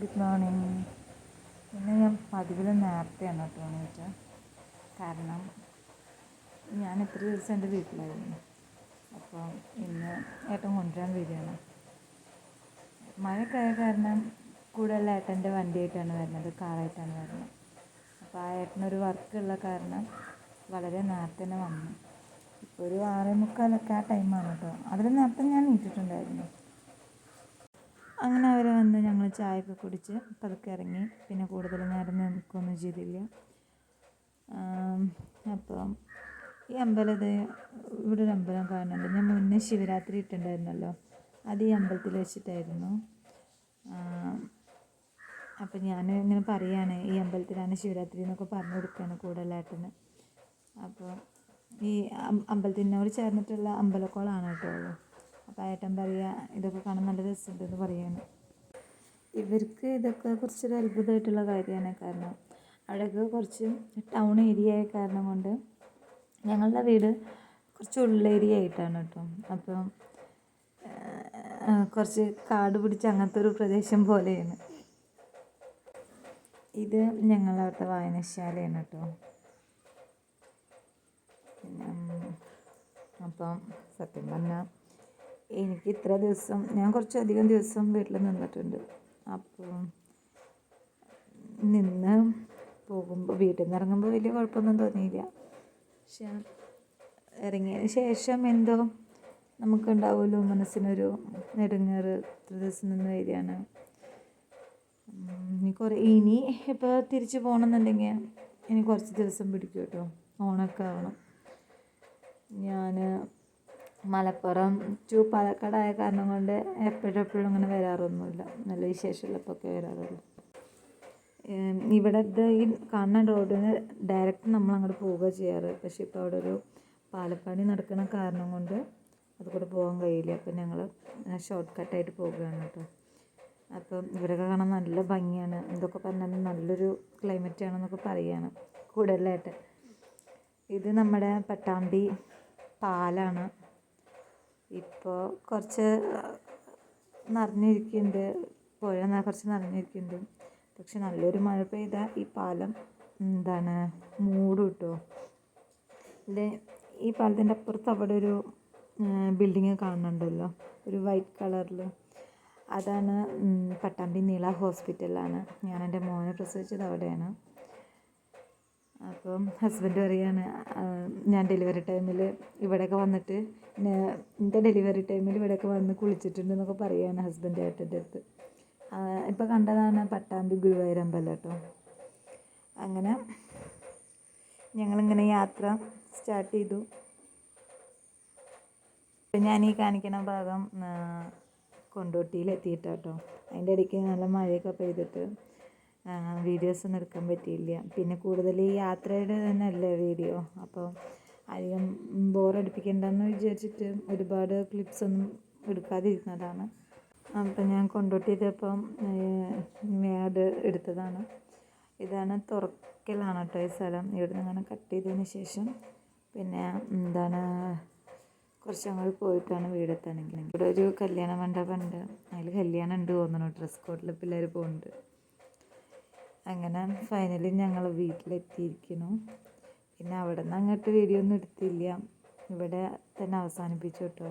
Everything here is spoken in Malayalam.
ഗുഡ് മോർണിംഗ് ഇന്ന് ഞാൻ പതിവിലും നേരത്തെയാണ് കേട്ടോ എണീറ്റത് കാരണം ഞാൻ ഇത്ര ദിവസം എന്റെ വീട്ടിലായിരുന്നു. അപ്പോൾ ഇന്ന് ഏട്ടൻ കൊണ്ടുവരാൻ വരികയാണ്. മഴയൊക്കെ കാരണം കൂടുതൽ ഏട്ടന്റെ വണ്ടിയായിട്ടാണ് വരുന്നത് കാറായിട്ടാണ് വരുന്നത്. അപ്പോൾ ആ ഏട്ടനൊരു വർക്കുള്ള കാരണം വളരെ നേരത്തെ തന്നെ വന്നു. ഇപ്പോൾ ഒരു ആറേ മുക്കാലൊക്കെ ആ ടൈമാണ് കേട്ടോ അതിൽ നേരത്തെ ഞാൻ എണീറ്റിട്ടുണ്ടായിരുന്നു അങ്ങനെ അവർ വന്ന് ഞങ്ങൾ ചായയൊക്കെ കുടിച്ച് പതുക്കെ ഇറങ്ങി. പിന്നെ കൂടുതൽ നേരം നിൽക്കുകയൊന്നും ചെയ്തില്ല. അപ്പോൾ ഈ അമ്പലത് ഇവിടെ ഒരു അമ്പലം കാണുന്നുണ്ട്. ഞാൻ മുന്നേ ശിവരാത്രി ഇട്ടുണ്ടായിരുന്നല്ലോ അത് ഈ അമ്പലത്തിൽ വെച്ചിട്ടായിരുന്നു. അപ്പം ഞാൻ ഇങ്ങനെ പറയുകയാണ് ഈ അമ്പലത്തിലാണ് ശിവരാത്രി എന്നൊക്കെ പറഞ്ഞു കൊടുക്കുകയാണ് കൂടുതലായിട്ടിന് അപ്പോൾ ഈ അമ്പലത്തിനോട് ചേർന്നിട്ടുള്ള അമ്പലക്കോളാണ് കേട്ടോ ഏട്ടൻ പറയുക ഇതൊക്കെ കാണാൻ നല്ല രസമുണ്ടെന്ന് പറയാണ് ഇവർക്ക് ഇതൊക്കെ കുറച്ചൊരു അത്ഭുതമായിട്ടുള്ള കാര്യമാണ് കാരണം അവിടെയൊക്കെ കുറച്ച് ടൗൺ ഏരിയ ആയ കാരണം കൊണ്ട് ഞങ്ങളുടെ വീട് കുറച്ച് ഉള്ളേരിയ ആയിട്ടാണ് കേട്ടോ. അപ്പം കുറച്ച് കാട് പിടിച്ച അങ്ങനത്തെ ഒരു പ്രദേശം പോലെയാണ്. ഇത് ഞങ്ങളവിടുത്തെ വായനശാലയാണ് കേട്ടോ. അപ്പം സത്യം പറഞ്ഞാൽ എനിക്ക് ഇത്ര ദിവസം ഞാൻ കുറച്ചധികം ദിവസം വീട്ടിൽ നിന്നിട്ടുണ്ട്. അപ്പോൾ നിന്ന് പോകുമ്പോൾ വീട്ടിൽ നിന്ന് ഇറങ്ങുമ്പോൾ വലിയ കുഴപ്പമൊന്നും തോന്നിയില്ല. പക്ഷെ ഇറങ്ങിയതിന് ശേഷം എന്തോ നമുക്കുണ്ടാവുമല്ലോ മനസ്സിനൊരു നെടുങ്ങേറ് ഇത്ര ദിവസം നിന്ന് വരികയാണ്. ഇനി കുറേ ഇനി ഇപ്പോൾ തിരിച്ച് പോകണമെന്നുണ്ടെങ്കിൽ ഇനി കുറച്ച് ദിവസം പിടിക്കും കേട്ടോ. ഓണൊക്കെ ആവണം. ഞാൻ മലപ്പുറം ടു പാലക്കാടായ കാരണം കൊണ്ട് എപ്പോഴും എപ്പോഴും അങ്ങനെ വരാറൊന്നുമില്ല. നല്ല വിശേഷമുള്ളപ്പോഴൊക്കെ വരാറുള്ളൂ. ഇവിടുത്തെ ഈ കാണുന്ന റോഡിന് ഡയറക്റ്റ് നമ്മൾ അങ്ങോട്ട് പോവുക ചെയ്യാറ്. പക്ഷേ ഇപ്പോൾ അവിടെ ഒരു പാലപ്പണി നടക്കുന്ന കാരണം കൊണ്ട് അതുകൂടെ പോകാൻ കഴിയില്ല. അപ്പം ഞങ്ങൾ ഷോർട്ട് കട്ടായിട്ട് പോവുകയാണ് കേട്ടോ. അപ്പം ഇവരൊക്കെ കാണാൻ നല്ല ഭംഗിയാണ്. എന്തൊക്കെ പറഞ്ഞാലും നല്ലൊരു ക്ലൈമറ്റ് ആണെന്നൊക്കെ പറയുകയാണ് കൂടുതലായിട്ട്. ഇത് നമ്മുടെ പട്ടാമ്പി പാലാണ്. ഇപ്പോൾ കുറച്ച് നിറഞ്ഞിരിക്കുന്നുണ്ട് പുഴ കുറച്ച് നിറഞ്ഞിരിക്കുന്നുണ്ട് പക്ഷെ നല്ലൊരു മഴ പെയ്താൽ ഈ പാലം എന്താണ് മൂടും കേട്ടോ ഇത് ഈ പാലത്തിന്റെ അപ്പുറത്ത് അവിടെ ഒരു ബിൽഡിങ് കാണുന്നുണ്ടല്ലോ ഒരു വൈറ്റ് കളറിൽ അതാണ് പട്ടാമ്പി നീള ഹോസ്പിറ്റലാണ്. ഞാൻ എന്റെ മോനെ പ്രസവിച്ചത് അവിടെയാണ്. അപ്പം ഹസ്ബൻഡ് പറയാണ് ഞാൻ ഡെലിവറി ടൈമിൽ ഇവിടെയൊക്കെ വന്നിട്ട് എന്റെ ഡെലിവറി ടൈമിൽ ഇവിടെയൊക്കെ വന്ന് കുളിച്ചിട്ടുണ്ട് എന്നൊക്കെ പറയുകയാണ് ഹസ്ബൻഡ് ഏട്ടന്റെ അടുത്ത്. ഇപ്പോൾ കണ്ടതാണ് പട്ടാമ്പി ഗുരുവായൂർ അമ്പലം കേട്ടോ. അങ്ങനെ ഞങ്ങളിങ്ങനെ യാത്ര സ്റ്റാർട്ട് ചെയ്തു. ഇപ്പം ഞാൻ ഈ കാണിക്കുന്ന ഭാഗം കൊണ്ടോട്ടിയിൽ എത്തിയിട്ടാട്ടോ അതിന്റെ ഇടയ്ക്ക് നല്ല മഴയൊക്കെ പെയ്തിട്ട് വീഡിയോസ് ഒന്നും എടുക്കാൻ പറ്റിയില്ല. പിന്നെ കൂടുതൽ ഈ യാത്രയുടെ തന്നെ അല്ലേ വീഡിയോ അപ്പോൾ അധികം ബോറടിപ്പിക്കണ്ടെന്ന് വിചാരിച്ചിട്ട് ഒരുപാട് ക്ലിപ്സ് ഒന്നും എടുക്കാതിരുന്നതാണ്. അപ്പം ഞാൻ കൊണ്ടോട്ടിയതപ്പം മേട് എടുത്തതാണ്. ഇതാണ് തുറക്കലാണ് കേട്ടോ ഈ സ്ഥലം. ഇവിടെ നിന്ന് കട്ട് ചെയ്തതിന് ശേഷം പിന്നെ എന്താണ് കുറച്ച് അങ്ങോട്ട് പോയിട്ടാണ് വീടെത്താണെങ്കിൽ ഇവിടെ ഒരു കല്യാണ മണ്ഡപം ഉണ്ട് അതിൽ കല്യാണം ഉണ്ട് തോന്നുന്നു ഡ്രസ് കോഡിൽ പിള്ളേർ പോകുന്നുണ്ട് അങ്ങനെ ഫൈനലി ഞങ്ങൾ വീട്ടിലെത്തിയിരിക്കുന്നു. പിന്നെ അവിടെ നിന്ന് അങ്ങോട്ട് വീഡിയോ ഒന്നും എടുത്തില്ല. ഇവിടെ തന്നെ അവസാനിപ്പിച്ചു കേട്ടോ.